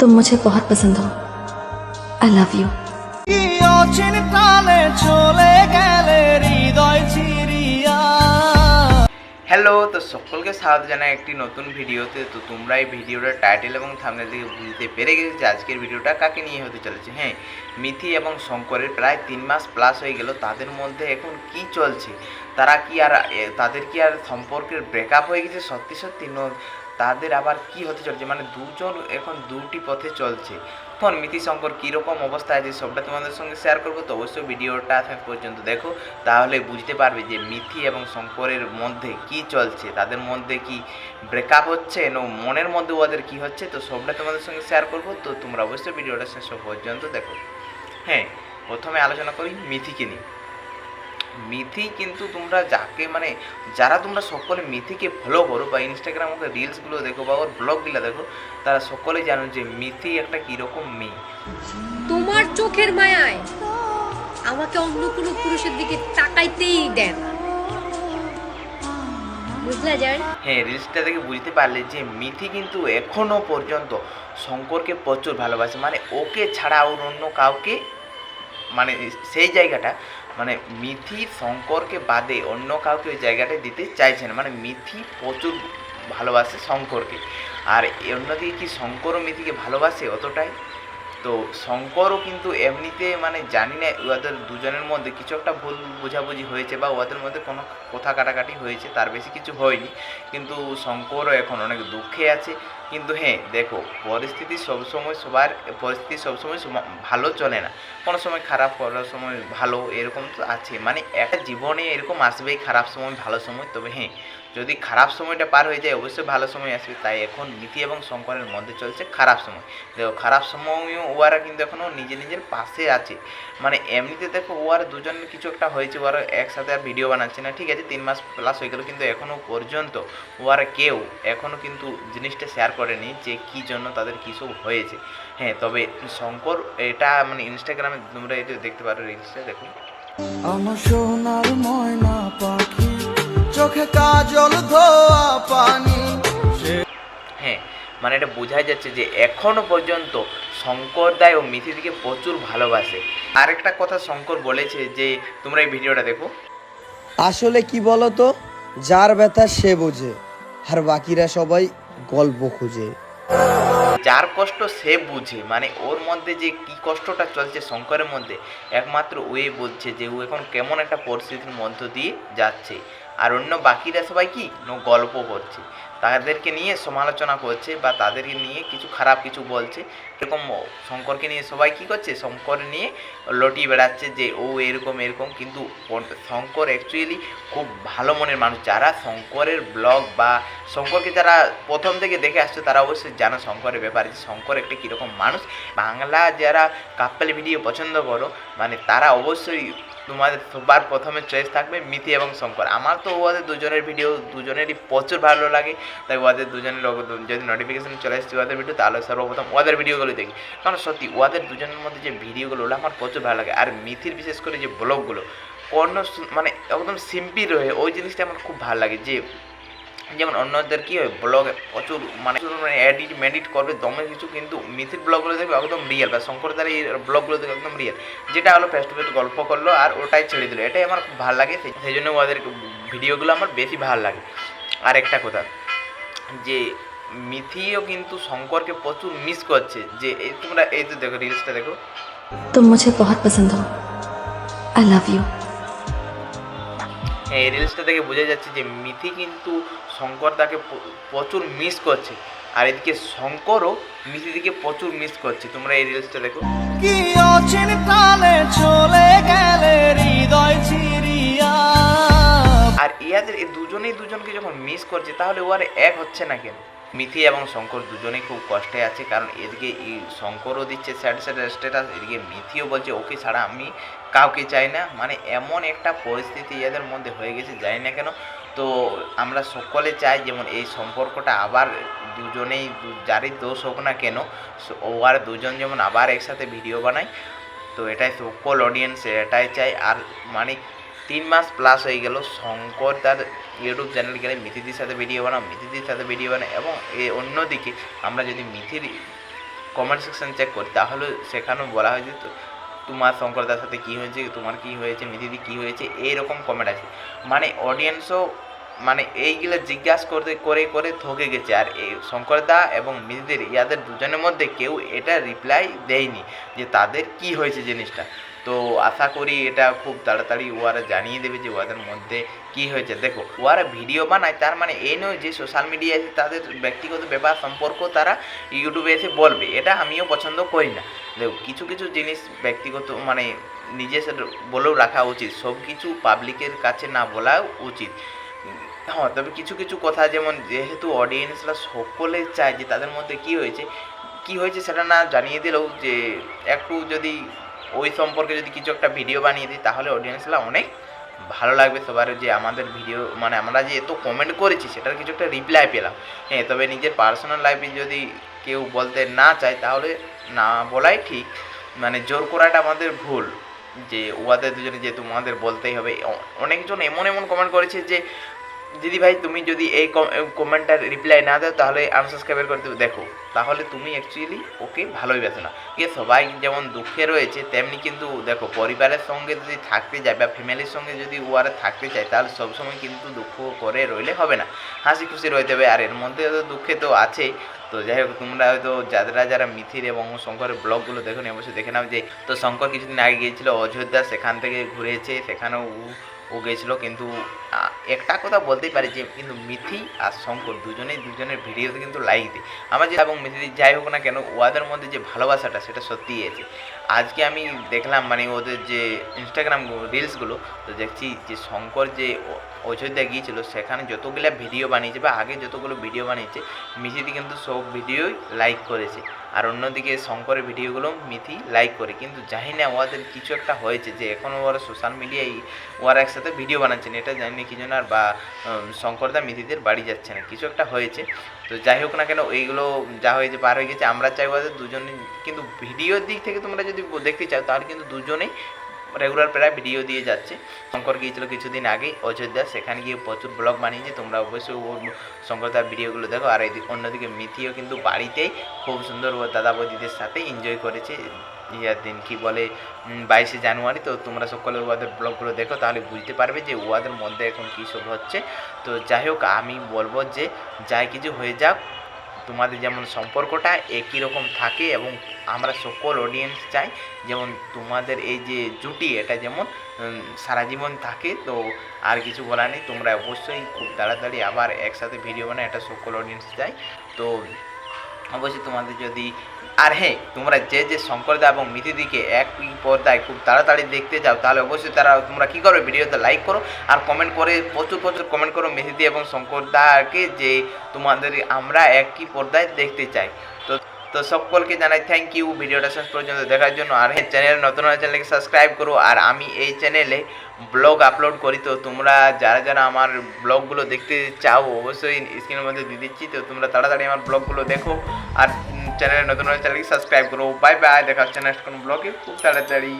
तुम मुझे बहुत पसंद हो आई लव यू কি অচিন প্রাণে চলে গেলে হৃদয় চিরিয়া হ্যালো তো সকলকে স্বাগত জানাই একটি নতুন ভিডিওতে তো তোমরা এই ভিডিওটার টাইটেল এবং থামনেল থেকে বুঝতে পেরে গেছো যে আজকের ভিডিওটা কাকে নিয়ে হতে চলেছে হ্যাঁ মিথি এবং শঙ্করের প্রায় তিন মাস প্লাস হয়ে গেল তাদের মধ্যে এখন কি চলছে তারা কি আর এ, তাদের কি আর সম্পর্কের ব্রেকআপ হয়ে গেছে সত্যি সত্যি ন- তাদের আবার কি হতে চলছে? মানে দুজন এখন দুটি পথে চলছে। এখন মিথি শঙ্কর কীরকম অবস্থা আছে সবটা তোমাদের সঙ্গে শেয়ার করব, তো অবশ্যই ভিডিওটা শেষ পর্যন্ত দেখো। তাহলে বুঝতে পারবে যে মিথি এবং শঙ্করের মধ্যে কি চলছে, তাদের মধ্যে কি ব্রেকআপ হচ্ছে না মনের মধ্যে ওদের কি হচ্ছে, তো সবটা তোমাদের সঙ্গে শেয়ার করব। তো তোমরা অবশ্যই ভিডিওটা শেষ পর্যন্ত দেখো। হ্যাঁ প্রথমে আলোচনা করি মিথিকে নিয়ে। মিথি কিন্তু তোমরা যাকে মানে যারা তোমরা সকলে মিথিকে ফলো করো বা ইনস্টাগ্রাম ওকে রিলসগুলো দেখো বা ওর ব্লগগুলো দেখো তারা সকলে জানো যে মিথি একটা কীরকম মেয়ে। তোমার চোখের মায়ায় আমাকে অন্য কোনো পুরুষের দিকে তাকাইতেই দেন বুঝলা হ্যাঁ রিলসটা দেখে বুঝতে পারলে যে মিথি কিন্তু এখনও পর্যন্ত শঙ্করকে প্রচুর ভালোবাসে। মানে ওকে ছাড়া ওর অন্য কাউকে মানে সেই জায়গাটা মানে মিথি শঙ্করকে বাদে অন্য কাউকে ওই জায়গাটা দিতে চাইছে না। মানে মিথি প্রচুর ভালোবাসে শঙ্করকে। আর অন্যদিকে কি শঙ্করও মিথিকে ভালোবাসে অতটাই? তো শঙ্করও কিন্তু এমনিতে মানে জানি না, ওদের দুজনের মধ্যে কিছু একটা ভুল বোঝাবুঝি হয়েছে বা ওদের মধ্যে কোনো কথা কাটাকাটি হয়েছে, তার বেশি কিছু হয়নি। কিন্তু শঙ্করও এখন অনেক দুঃখে আছে। কিন্তু হ্যাঁ দেখো, পরিস্থিতি সবসময় সবার, পরিস্থিতি সবসময় সম- ভালো চলে না। কোনো সময় খারাপ, কোনো সময় ভালো, এরকম তো আছে মানে একটা জীবনে এরকম আসবেই খারাপ সময়, ভালো সময়। তবে হ্যাঁ যদি খারাপ সময়টা পার হয়ে যায়, অবশ্যই ভালো সময় আসবে। তাই এখন নীতি এবং শঙ্করের মধ্যে চলছে খারাপ সময়। দেখো, খারাপ সময়ও ওরা কিন্তু এখনও নিজে নিজের পাশে আছে। মানে এমনিতে দেখো ওরা দুজন কিছু একটা হয়েছে ওরা একসাথে আর ভিডিও বানাচ্ছে না। ঠিক আছে, তিন মাস প্লাস হয়ে গেল, কিন্তু এখনও পর্যন্ত ওরা কেউ এখনও কিন্তু জিনিসটা শেয়ার করেনি যে কি জন্য তাদের কিছু হয়েছে। হ্যাঁ তবে শঙ্কর এটা মানে ইনস্টাগ্রামে তোমরা এটা দেখতে পারো রিলসটা দেখো আমার সোনার ময়না পাখি চোখে কাজল ধোয়া পানি। হ্যাঁ মানে এটা বোঝাই যাচ্ছে যে এখনও পর্যন্ত শঙ্কর দায় ও মিথিদিকে প্রচুর ভালোবাসে। আরেকটা কথা শঙ্কর বলেছে যে তোমরা এই ভিডিওটা দেখো। আসলে কি বলতো? যার ব্যথা সে বোঝে আর বাকিরা সবাই গল্প খুঁজে। যার কষ্ট সে বুঝে মানে ওর মধ্যে যে কি কষ্টটা চলছে শঙ্করের মধ্যে, একমাত্র ওই বলছে যে ও এখন কেমন একটা পরিস্থিতির মধ্য দিয়ে যাচ্ছে। আর অন্য বাকিরা সবাই কি? গল্প করছে। তাদেরকে নিয়ে সমালোচনা করছে বা তাদেরকে নিয়ে কিছু খারাপ কিছু বলছে, এরকম শঙ্করকে নিয়ে সবাই কি করছে? শঙ্কর নিয়ে লটি বেড়াচ্ছে যে, ও এরকম এরকম, কিন্তু শঙ্কর অ্যাকচুয়ালি খুব ভালো মনের মানুষ। যারা শঙ্করের ব্লগ বা শঙ্করকে যারা প্রথম থেকে দেখে আসছে, তারা অবশ্যই জানো শঙ্করের ব্যাপারে যে শঙ্কর একটা কীরকম মানুষ। বাংলা যারা কাপ্পেল ভিডিও পছন্দ করো মানে তারা অবশ্যই তোমাদের সবার প্রথমে চয়েস থাকবে মিতি এবং শঙ্কর। আমার তো ওদের দুজনের ভিডিও দুজনেরই প্রচুর ভালো লাগে। তাই ওদের দুজনের যদি নোটিফিকেশান চলে আসছে ওদের ভিডিও তাহলে সর্বপ্রথম ওদের ভিডিওগুলো দেখি। কারণ সত্যি, ওদের দুজনের মধ্যে যে ভিডিওগুলো ওগুলো আমার প্রচুর ভালো লাগে। আর মিথির বিশেষ করে যে ব্লগগুলো কোনো মানে একদম সিম্পল রয়ে ওই জিনিসটা আমার খুব ভালো লাগে যে যেমন অন্যদের কী হয় ব্লগে প্রচুর মানে মানে এডিট মেডিট করবে, দমে কিছু কিন্তু মিথির ব্লগগুলো দেখবে একদম রিয়েল বা শঙ্কর দ্বারা এই ব্লগগুলো দেখবে একদম রিয়েল যেটা হলো ফেস্ট টু গল্প করল আর ওটাই ছেড়ে দিল। এটাই আমার খুব ভালো লাগে, সেই জন্য ওদের ভিডিওগুলো আমার বেশি ভালো লাগে। আর একটা কথা, যে মিথিও কিন্তু শঙ্করকে প্রচুর মিস করছে, যে এই তোমরা এই তো দেখো রিলসটা দেখো। তো মুঝে বহুত পছন্দ হো আই লাভ ইউ এই রিলসটা দেখে বোঝা যাচ্ছে যে মিথি কিন্তু শঙ্কর তাকে প্রচুর মিস করছে। আর এদিকে শঙ্করও মিথিদিকে প্রচুর মিস করছে। তোমরা এই রিলসটা দেখো। কি অচিন প্রাণে চলে গেলে হৃদয় ইয়াদের এই দুজনেই দুজনকে যখন মিস করছে, তাহলে ও আর এক হচ্ছে না কেন? মিথি এবং শঙ্কর দুজনেই খুব কষ্টে আছে, কারণ এদিকে শঙ্করও দিচ্ছে স্যাড স্যাড স্ট্যাটাস এদিকে মিথিও বলছে, ওকে ছাড়া আমি কাউকে চাই না। মানে এমন একটা পরিস্থিতি এদের মধ্যে হয়ে গেছে, জানি না কেন। তো আমরা সকলে চাই যেমন এই সম্পর্কটা আবার দুজনেই, যারই দোষ হোক না কেন ও আর দুজন যেমন আবার একসাথে ভিডিও বানায়, তো এটাই সকল অডিয়েন্স এটাই চাই। আর মানে তিন মাস প্লাস হয়ে গেল। শঙ্কর তার ইউটিউব চ্যানেল গেলে মিথিদির সাথে ভিডিও বানাও মিথিদির সাথে ভিডিও বানায় এবং অন্যদিকে আমরা যদি মিথির কমেন্ট সেকশন চেক করি, তাহলে সেখানেও বলা হয়েছে তো, তোমার শঙ্করদার সাথে কী হয়েছে, তোমার কী হয়েছে মিথিদি কী হয়েছে, এইরকম কমেন্ট আছে। মানে অডিয়েন্সও মানে এইগুলো জিজ্ঞাসা করতে, করে করে থকে গেছে। আর এই শঙ্করদা এবং মিথিদের ইয়াদের দুজনের মধ্যে কেউ এটা রিপ্লাই দেয়নি যে তাদের কি হয়েছে জিনিসটা। তো আশা করি এটা খুব তাড়াতাড়ি ওরা জানিয়ে দেবে যে ওদের মধ্যে কি হয়েছে। দেখো ওরা ভিডিও বানায়, তার মানে এই নয় যে সোশ্যাল মিডিয়া এসে তাদের ব্যক্তিগত ব্যাপার সম্পর্ক তারা ইউটিউবে এসে বলবে। এটা আমিও পছন্দ করি না। দেখো, কিছু কিছু জিনিস ব্যক্তিগত মানে নিজের বলেও রাখা উচিত। সব কিছু পাবলিকের কাছে না বলা উচিত। হ্যাঁ তবে কিছু কিছু কথা যেমন যেহেতু অডিয়েন্সরা সকলে চায় যে তাদের মধ্যে কি হয়েছে কি হয়েছে সেটা না জানিয়ে দিলেও যে একটু যদি ওই সম্পর্কে যদি কিছু একটা ভিডিও বানিয়ে দিই, তাহলে অডিয়েন্সরা অনেক ভালো লাগবে সবার যে আমাদের ভিডিও মানে আমরা যে এত কমেন্ট করেছি, সেটার কিছু একটা রিপ্লাই পেলাম। হ্যাঁ তবে নিজের পার্সোনাল লাইফে যদি কেউ বলতে না চায়, তাহলে না বলাই ঠিক। মানে জোর করাটা আমাদের ভুল। যে উহাদের দুজনে যেহেতু আমাদের বলতেই হবে অনেকজন এমন এমন কমেন্ট করেছে যে দিদি ভাই, তুমি যদি এই কমেন্টটার রিপ্লাই না দাও, তাহলে আনসাবস্ক্রাইবার করে দেবে। দেখো, তাহলে তুমি অ্যাকচুয়ালি ওকে ভালোই বেসো না। কে সবাই যেমন দুঃখে রয়েছে, তেমনি কিন্তু দেখো, পরিবারের সঙ্গে যদি থাকতে যায় বা ফ্যামিলির সঙ্গে যদি ওরা থাকতে চায়, তাহলে সবসময় কিন্তু দুঃখ করে রইলে হবে না। হাসি খুশি রইতে হবে। আর এর মধ্যে তো দুঃখে তো আছেই তো যাই হোক, তোমরা হয়তো যারা যারা মিথির এবং শঙ্করের ব্লগগুলো দেখো অবশ্যই দেখে নাও যে, তো শঙ্কর কিছুদিন আগে গিয়েছিল অযোধ্যা, সেখান থেকে ঘুরেছে, সেখানেও ও- গেছিল, কিন্তু একটা কথা বলতেই পারি যে, কিন্তু মিথি আর শঙ্কর দুজনেই, দুজনের ভিডিওতে কিন্তু লাইক দিই আমার যে এবং মিথি যাই হোক না কেন, ওদের মধ্যে যে ভালোবাসাটা, সেটা সত্যিই আছে। আজকে আমি দেখলাম মানে ওদের যে ইনস্টাগ্রাম রিলসগুলো তো দেখছি যে শঙ্কর যে অযোধ্যা গিয়েছিল, সেখানে যতগুলো ভিডিও বানিয়েছে বা আগে যতগুলো ভিডিও বানিয়েছে, মিথিদি কিন্তু সব ভিডিওই লাইক করেছে। আর অন্যদিকে শঙ্করের ভিডিওগুলো মিথি লাইক করে। কিন্তু জানি না ওদের কিছু একটা হয়েছে যে এখনও ওরা সোশ্যাল মিডিয়ায় ওরা একসাথে ভিডিও বানাচ্ছেন। এটা জানি না কি আর বা শঙ্করদা মিথিদের বাড়ি যাচ্ছে না। কিছু একটা হয়েছে। তো যাই হোক না কেন এইগুলো যা হয়েছে পার হয়ে গেছে। আমরা চাই ওদের দুজনে, কিন্তু ভিডিওর দিক থেকে তোমরা যদি দেখতে চাও, তাহলে কিন্তু দুজনেই রেগুলার প্রায় ভিডিও দিয়ে যাচ্ছে। শঙ্কর গিয়েছিল কিছুদিন আগে, অযোধ্যা, সেখানে গিয়ে প্রচুর ব্লগ বানিয়েছে। তোমরা অবশ্যই ওর শঙ্করদার ভিডিওগুলো দেখো। আর অন্যদিকে মিথিও কিন্তু বাড়িতেই খুব সুন্দর ও দাদা বৌদিদের সাথে এনজয় করেছে। ইয়ার দিন কি বলে বাইশে জানুয়ারি। তো তোমরা সকলে ওদের ব্লগগুলো দেখো, তাহলে বুঝতে পারবে যে ওদের মধ্যে এখন কী সব হচ্ছে। তো যাই হোক, আমি বলব যে, যাই কিছু হয়ে যাক তোমাদের যেমন সম্পর্কটা একই রকম থাকে এবং আমরা সকল অডিয়েন্স চাই। যেমন তোমাদের এই যে জুটি, এটা যেমন সারা জীবন থাকে, তো আর কিছু বলার নেই। তোমরা অবশ্যই খুব তাড়াতাড়ি আবার একসাথে ভিডিও বানায় এটা সকল অডিয়েন্স চাই। তো অবশ্যই তোমাদের যদি আর হ্যাঁ তোমরা যে যে শঙ্করদা এবং মিথিদিকে এক পর্দায় খুব তাড়াতাড়ি দেখতে যাও তাহলে অবশ্যই তারা তোমরা কী করো ভিডিওতে লাইক করো আর কমেন্ট করে, প্রচুর প্রচুর কমেন্ট করো মিথিদি এবং শঙ্করদাকে যে তোমাদের আমরা একই পর্দায় দেখতে চাই। তো তো সকলকে জানাই থ্যাংক ইউ ভিডিওটা শেষ পর্যন্ত দেখার জন্য। আর এই চ্যানেল নতুন চ্যানেলকে সাবস্ক্রাইব করো। আর আমি এই চ্যানেলে ব্লগ আপলোড করি। তো তোমরা যারা যারা আমার ব্লগগুলো দেখতে চাও, অবশ্যই স্ক্রিনের মধ্যে দিয়ে দিচ্ছি। তো তোমরা তাড়াতাড়ি আমার ব্লগগুলো দেখো। আর চ্যানেলে নতুন চ্যানেলকে সাবস্ক্রাইব করো। বাই বাই দেখা হচ্ছে নেক্সট কোনো ব্লগে খুব তাড়াতাড়ি।